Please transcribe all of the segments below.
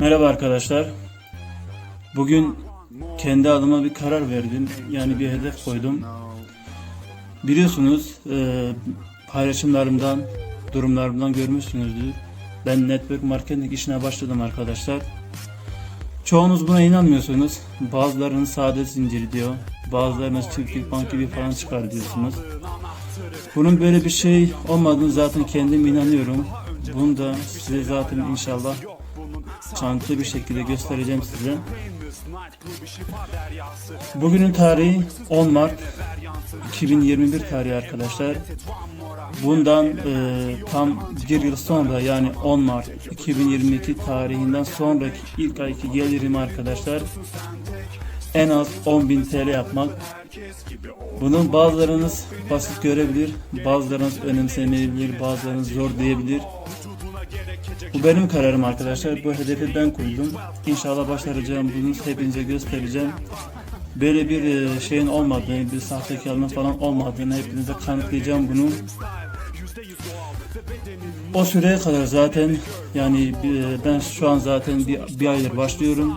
Merhaba arkadaşlar. Bugün kendi adıma bir karar verdim. Yani bir hedef koydum. Biliyorsunuz e, paylaşımlarımdan, durumlarımdan görmüşsünüzdür. Ben network marketing işine başladım arkadaşlar. Çoğunuz buna inanmıyorsunuz. Bazılarınız sade zincir diyor. Bazılarınız çiftlik bank gibi falan çıkar diyorsunuz. Bunun böyle bir şey olmadığını zaten kendim inanıyorum. Bunu da size zaten inşallah çantı bir şekilde göstereceğim size. Bugünün tarihi 10 Mart 2021 tarihi arkadaşlar. Bundan e, tam bir yıl sonra yani 10 Mart 2022 tarihinden sonraki ilk ayki gelirim arkadaşlar en az 10.000 TL yapmak. Bunun bazılarınız basit görebilir, bazılarınız önemsemeyebilir, bazılarınız zor diyebilir. Bu benim kararım arkadaşlar. Bu hedefi ben koydum. İnşallah başaracağım. Bunu hepinize göstereceğim. Böyle bir e, şeyin olmadığını, bir sahtekarlığın falan olmadığını hepinize kanıtlayacağım bunu. O süreye kadar zaten yani e, ben şu an zaten bir, bir aydır başlıyorum.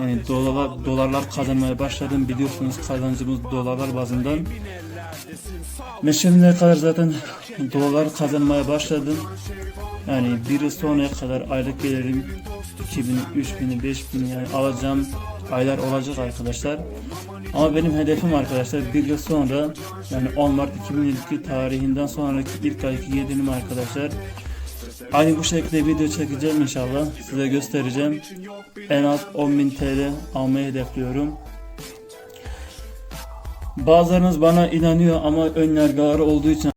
Yani dolarlar, dolarlar kazanmaya başladım. Biliyorsunuz kazancımız dolarlar bazından. Meşemine kadar zaten dolar kazanmaya başladım. Yani bir yıl sonraya kadar aylık gelirim 2000, 3000, 5000 yani alacağım aylar olacak arkadaşlar. Ama benim hedefim arkadaşlar bir yıl sonra yani 10 Mart 2022 tarihinden sonraki ilk ayki gelirim arkadaşlar. Aynı bu şekilde video çekeceğim inşallah. Size göstereceğim. En az 10.000 TL almayı hedefliyorum. Bazılarınız bana inanıyor ama ön yargıları olduğu için